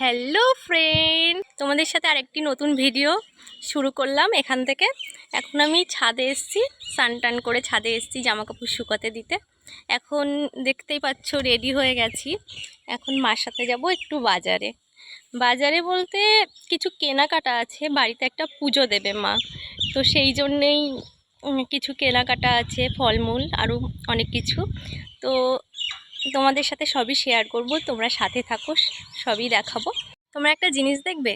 Hello friend তোমাদের সাথে আরেকটি নতুন ভিডিও শুরু করলাম এখান থেকে। এখন আমি ছাদে এসেছি, স্নান টান করে ছাদে এসেছি জামা কাপড় শুকাতে দিতে। এখন দেখতেই পাচ্ছ রেডি হয়ে গেছি। এখন মার সাথে যাব একটু বাজারে। বাজারে বলতে কিছু কেনাকাটা আছে, বাড়িতে একটা পুজো দেবে মা। তো সেই জন্যেই কিছু কেনাকাটা আছে, ফলমূল আরও অনেক কিছু। তো তোমাদের সাথে সবই শেয়ার করব, তোমরা সাথে থাকো সবই দেখাবো। তোমরা একটা জিনিস দেখবে,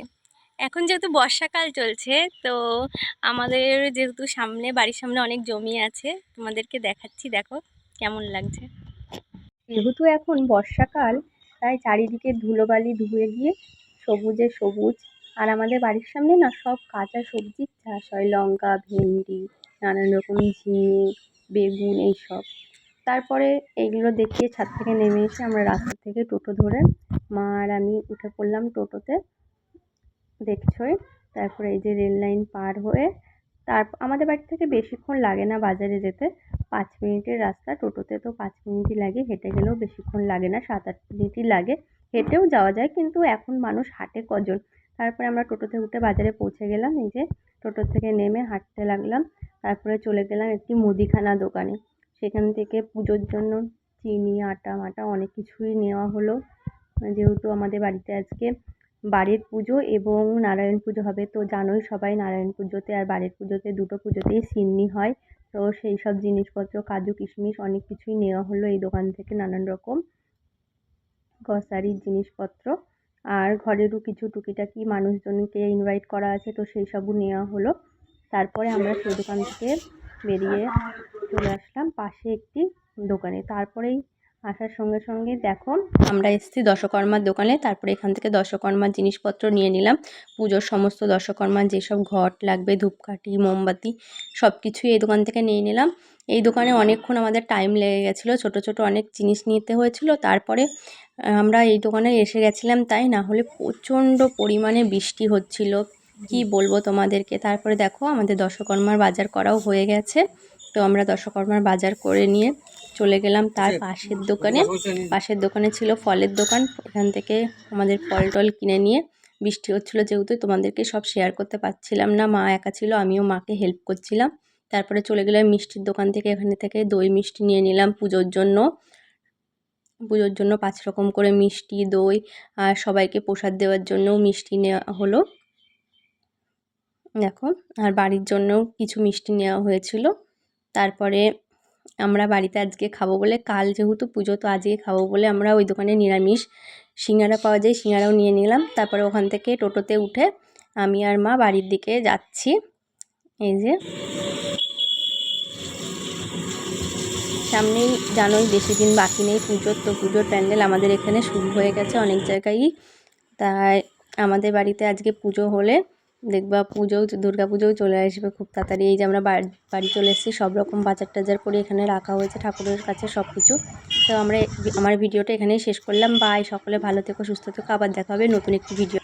এখন যেহেতু বর্ষাকাল চলছে, তো আমাদের যেহেতু সামনে, বাড়ির সামনে অনেক জমি আছে, তোমাদেরকে দেখাচ্ছি, দেখো কেমন লাগছে। যেহেতু এখন বর্ষাকাল, তাই চারিদিকে ধুলোবালি ধুয়ে গিয়ে সবুজে সবুজ, আর আমাদের বাড়ির সামনে না সব কাঁচা সবজির চাষ হয় লঙ্কা, ভেন্ডি, নানান রকম ঝিঙে, বেগুন, এইসব। তারপরে এইগুলো দেখিয়ে ছাদ থেকে নেমে এসে আমরা রাস্তা থেকে টোটো ধরে মা আর আমি উঠে পড়লাম টোটোতে, দেখছোই। তারপরে এই যে রেল লাইন পার হয়ে তার, আমাদের বাড়ি থেকে বেশিক্ষণ লাগে না বাজারে যেতে। পাঁচ মিনিটের রাস্তা, টোটোতে তো পাঁচ মিনিটই লাগে, হেঁটে গেলেও বেশিক্ষণ লাগে না, সাত আট মিনিটই লাগে। হেঁটেও যাওয়া যায়, কিন্তু এখন মানুষ হাঁটে কজন? তারপরে আমরা টোটোতে উঠে বাজারে পৌঁছে গেলাম, এই যে টোটো থেকে নেমে হাঁটতে লাগলাম। তারপরে চলে গেলাম একটি মুদিখানা দোকানে। সেখান থেকে পুজোর জন্য চিনি, আটা মাটা অনেক কিছুই নেওয়া হলো। যেহেতু আমাদের বাড়িতে আজকে বাড়ির পুজো এবং নারায়ণ পুজো হবে, তো জানোই সবাই নারায়ণ পুজোতে আর বাড়ির পুজোতে দুটো পুজোতেই সিন্নি হয়। তো সেই সব জিনিসপত্র, কাজু, কিশমিশ অনেক কিছুই নেওয়া হলো এই দোকান থেকে নানান রকম। গ্রসারির জিনিসপত্র আর ঘরেরও কিছু টুকিটাকি মানুষজনকে ইনভাইট করা আছে, তো সেই সবও নেওয়া হলো। তারপরে আমরা সেই দোকান থেকে বেরিয়ে চলে আসলাম। পাশে একটি দোকানে। তারপরেই আসার সঙ্গে সঙ্গে দেখো, আমরা এসেছি দশকর্মার দোকানে। তারপরে এখান থেকে দশকর্মার জিনিসপত্র নিয়ে নিলাম। পুজোর সমস্ত দশকর্মার যেসব ঘট লাগবে, ধূপকাঠি, মোমবাতি সব কিছুই এই দোকান থেকে নিয়ে নিলাম। এই দোকানে অনেকক্ষণ আমাদের টাইম লেগে গেছিল। ছোট ছোট অনেক জিনিস নিতে হয়েছিল। তারপরে আমরা এই দোকানে এসে গেছিলাম। তাই না হলে প্রচণ্ড পরিমাণে বৃষ্টি হচ্ছিল। কি বলব তোমাদেরকে? তারপরে দেখো, আমাদের দশকর্মার বাজার করাও হয়ে গেছে। তো আমরা দশকর্মার বাজার করে নিয়ে চলে গেলাম তার পাশের দোকানে। পাশের দোকানে ছিল ফলের দোকান। এখান থেকে আমাদের ফল টল কিনে নিয়ে বৃষ্টি হচ্ছিল যেহেতু তোমাদেরকে সব শেয়ার করতে পারছিলাম না। মা একা ছিল আমিও মাকে হেল্প করছিলাম। তারপরে চলে গেলাম মিষ্টির দোকান থেকে। এখানে থেকে দই মিষ্টি নিয়ে নিলাম পুজোর জন্য। পুজোর জন্য পাঁচ রকম করে মিষ্টি দই আর সবাইকে প্রসাদ দেওয়ার জন্যও মিষ্টি নেওয়া হলো। দেখো আর বাড়ির জন্যও কিছু মিষ্টি নেওয়া হয়েছিল। তারপরে আমরা বাড়িতে আজকে খাব বলে, কাল যেহেতু পুজো, তো আজকে খাব বলে আমরা ওই দোকানে নিরামিষ সিঙ্গারা পাওয়া যায়, সিঙ্গারাও নিয়ে নিলাম। তারপরে ওখান থেকে টোটোতে উঠে আমি আর মা বাড়ির দিকে যাচ্ছি। এই যে। সামনেই জানোই বেশি দিন বাকি নেই পুজোর, তো পুজোর প্যান্ডেল আমাদের এখানে শুরু হয়ে গেছে অনেক জায়গায়ই। তাই আমাদের বাড়িতে আজকে পুজো হলে দেখবা পুজোও, দুর্গা পুজোও চলে আসবে খুব তাড়াতাড়ি। এই যে আমরা বাড়ি চলে এসেছি, সব রকম বাজার টাজার করে এখানে রাখা হয়েছে, ঠাকুরের কাছে সব কিছু। তো আমরা আমার ভিডিওটা এখানেই শেষ করলাম। বাই সকলে ভালো থেকো, সুস্থ থেকো, আবার দেখা হবে নতুন একটি ভিডিও